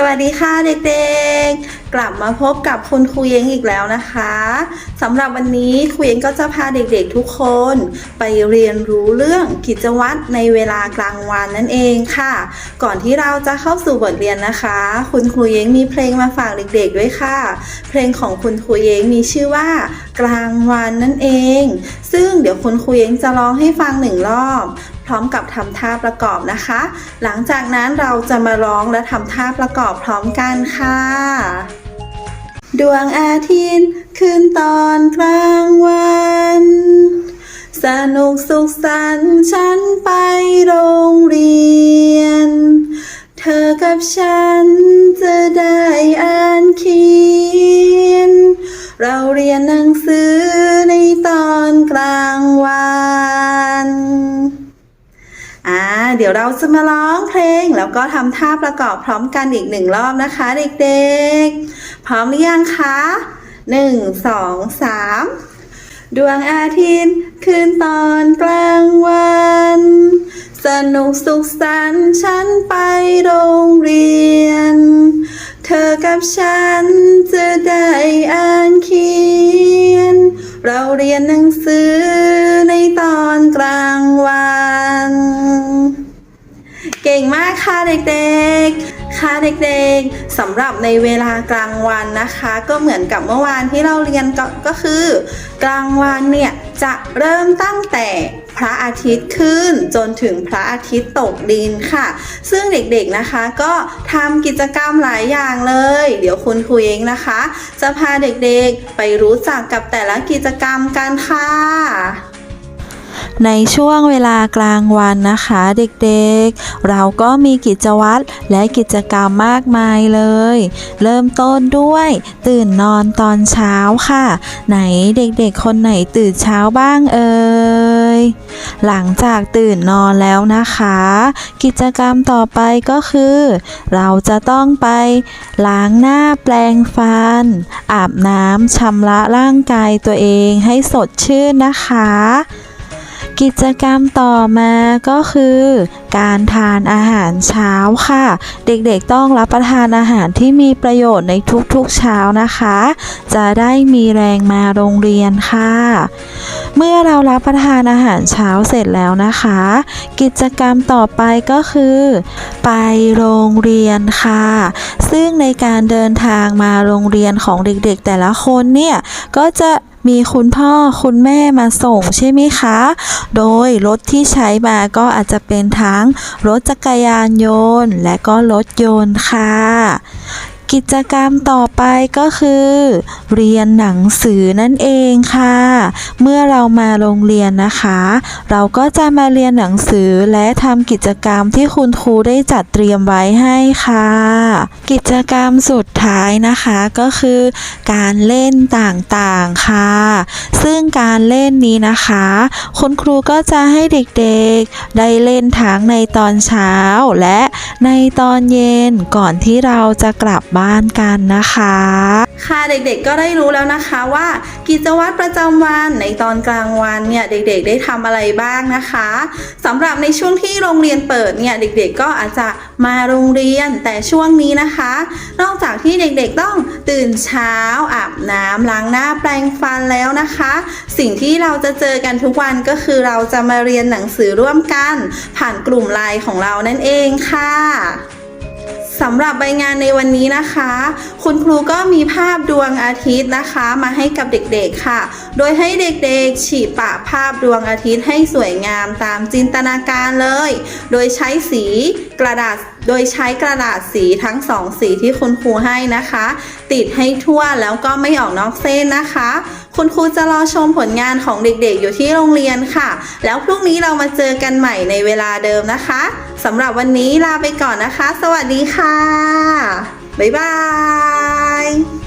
สวัสดีค่ะเด็กๆ กลับมาพบกับคุณครูเยงอีกแล้วนะคะสำหรับวันนี้ครูเยงก็จะพาเด็กๆทุกคน ไปเรียนรู้เรื่องกิจวัตรในเวลากลางวันนั่นเองค่ะ ก่อนที่เราจะเข้าสู่บทเรียนนะคะ คุณครูเยงมีเพลงมาฝากเด็กๆด้วยค่ะ เพลงของคุณครูเยงมีชื่อว่า กลางวันนั่นเอง ซึ่งเดี๋ยวคุณครูเยงจะร้องให้ฟังหนึ่งรอบพร้อมกับทำท่าประกอบนะคะ หลังจากนั้นเราจะมาร้องและทำท่าประกอบพร้อมกันค่ะ วงอาทิตย์ขึ้นตอนกลางวัน สนุกสุขสันต์ฉันไปโรงเรียน เธอกับฉันจะได้อ่านเขียน เราเรียนหนังสือในตอนกลางวัน อ่าเดี๋ยวเราจะมาร้องเพลง แล้วก็ทำท่าประกอบพร้อมกันอีกหนึ่งรอบนะคะ เด็กๆ พร้อมหรือยังคะหนึ่งสองสามดวงอาทิตย์ขึ้นตอนกลางวัน สนุกสุขสันต์ฉันไปโรงเรียน เธอกับฉันจะได้อ่านเขียน เราเรียนหนังสือ ค่ะเด็กๆ ค่ะเด็กๆสำหรับในเวลากลางวันนะคะ ก็เหมือนกับเมื่อวานที่เราเรียนก็ก็คือ กลางวันเนี่ยจะเริ่มตั้งแต่พระอาทิตย์ขึ้นจนถึงพระอาทิตย์ตกดินค่ะ ซึ่งเด็กๆนะคะก็ทำกิจกรรมหลายอย่างเลย เดี๋ยวคุณครูเองนะคะ จะพาเด็กๆไปรู้จักกับแต่ละกิจกรรมกันค่ะ ในช่วงเวลากลางวันนะคะเด็กๆ เราก็มีกิจวัตรและกิจกรรมมากมายเลย เริ่มต้นด้วยตื่นนอนตอนเช้าค่ะ ไหนเด็กๆ คนไหนตื่นเช้าบ้างเอ่ยหลังจากตื่นนอนแล้วนะคะ กิจกรรมต่อไปก็คือ เราจะต้องไปล้างหน้าแปลงฟัน อาบน้ำชำระร่างกายตัวเองให้สดชื่นนะคะ กิจกรรมต่อมาก็คือ การทานอาหารเช้าค่ะ เด็กๆต้องรับประทานอาหารที่มีประโยชน์ในทุกๆเช้านะคะ จะได้มีแรงมาโรงเรียนค่ะ เมื่อเรารับประทานอาหารเช้าเสร็จแล้วนะคะ กิจกรรมต่อไปก็คือ ไปโรงเรียนค่ะ ซึ่งในการเดินทางมาโรงเรียนของเด็กๆ แต่ละคนเนี่ยก็จะ มีคุณพ่อคุณแม่มาส่งใช่ไหมคะ โดยรถที่ใช้มาก็อาจจะเป็นทั้งรถจักรยานยนต์ และก็รถยนต์ค่ะ กิจกรรมต่อ ไปก็คือ เรียนหนังสือนั่นเองค่ะ เมื่อเรามาโรงเรียนนะคะ เราก็จะมาเรียนหนังสือและทำกิจกรรมที่คุณครูได้จัดเตรียมไว้ให้ค่ะ กิจกรรมสุดท้ายนะคะก็คือการเล่นต่างๆค่ะ ซึ่งการเล่นนี้นะคะ คุณครูก็จะให้เด็กๆ ได้เล่นทั้งในตอนเช้าและในตอนเย็นก่อนที่เราจะกลับบ้านกันนะคะค่ะเด็กๆก็ได้รู้แล้วนะคะว่ากิจวัตรประจำวันในตอนกลางวันเนี่ยเด็กๆ ได้ทำอะไรบ้างนะคะสำหรับในช่วงที่โรงเรียนเปิดเนี่ยเด็กๆ ก็อาจจะมาโรงเรียนแต่ช่วงนี้นะคะ นอกจากที่เด็กๆต้องตื่นเช้าอาบน้ำล้างหน้าแปรงฟันแล้วนะคะ สิ่งที่เราจะเจอกันทุกวันก็คือเราจะมาเรียนหนังสือร่วมกัน ผ่านกลุ่มไลน์ของเรานั่นเองค่ะ สำหรับใบงานในวันนี้นะคะ คุณครูก็มีภาพดวงอาทิตย์นะคะ มาให้กับเด็กๆค่ะ โดยให้เด็กๆ ฉีปะภาพดวงอาทิตย์ให้สวยงามตามจินตนาการเลย โดยใช้สีกระดาษโดยใช้กระดาษสีทั้งสองสีที่คุณครูให้นะคะ ติดให้ทั่วแล้วก็ไม่ออกนอกเส้นนะคะ คุณครูจะรอชมผลงานของเด็กๆ อยู่ที่โรงเรียนค่ะ แล้วพรุ่งนี้เรามาเจอกันใหม่ในเวลาเดิมนะคะ สำหรับวันนี้ลาไปก่อนนะคะ สวัสดีค่ะ บ๊ายบาย